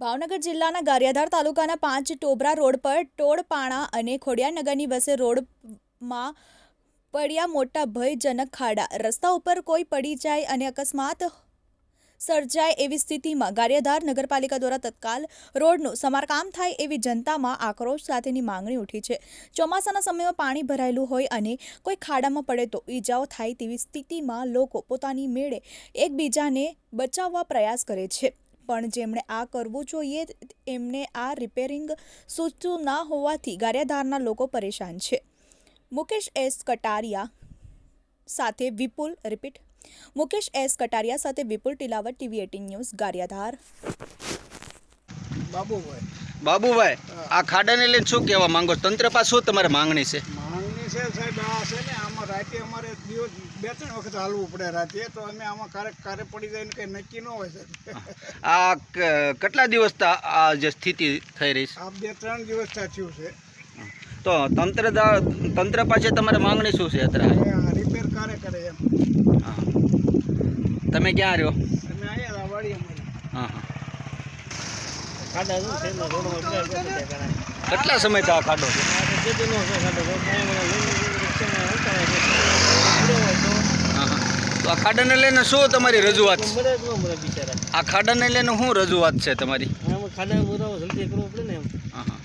ભાવનગર જિલ્લાના ગારિયાધાર તાલુકાના પાંચ ટોબરા રોડ પર ટોળપાણા અને ખોડિયારનગરની વચ્ચે રોડમાં પડ્યા મોટા ભયજનક ખાડા. રસ્તા ઉપર કોઈ પડી જાય અને અકસ્માત સર્જાય એવી સ્થિતિમાં ગારિયાધાર નગરપાલિકા દ્વારા તત્કાલ રોડનું સમારકામ થાય એવી જનતામાં આક્રોશ સાથેની માંગણી ઉઠી છે. ચોમાસાના સમયમાં પાણી ભરાયેલું હોય અને કોઈ ખાડામાં પડે તો ઈજાઓ થાય તેવી સ્થિતિમાં લોકો પોતાની મેળે એકબીજાને બચાવવા પ્રયાસ કરે છે. પણ જેમણે આ કરવું જોઈએ એમને આ રિપેરિંગ સૂચતું ના હોવાથી ગારિયાધારના લોકો પરેશાન છે. મુકેશ એસ કટારિયા સાથે વિપુલ રિપીટ મુકેશ એસ કટારિયા સાથે Vipul Tilavat TV eighteen news Gariyadhar. Babubhai. Babubhai આ ખાડાને લઈને શું કહેવા માંગો? તંત્ર પાસે શું તમારે માંગણી છે? છે સાહેબ આ છે ને આમાં રાતે અમારે દિવસ બે ત્રણ વખત હાલવું પડે રાતે તો અમે આમાં કારે કારે પડી જાય ને કંઈ નક્કી ન હોય સાહેબ. આ કેટલા દિવસ આ જે સ્થિતિ થઈ રહી છે? આ બે ત્રણ દિવસ થયું છે. તો તંત્ર તંત્ર પાસે તમારે માંગણી શું છે અત્યારે? રિપેર કારે કરે એમ. હા. તમે ક્યાં રહ્યો? અમે અહીંયા વાડી અમારી. હા હા. કેટલા સમયથી આ ખાડો છે? તો આ ખાડાને લઈને શું તમારી રજૂઆત? આ ખાડાને લઈને શું રજૂઆત છે તમારી? હા હા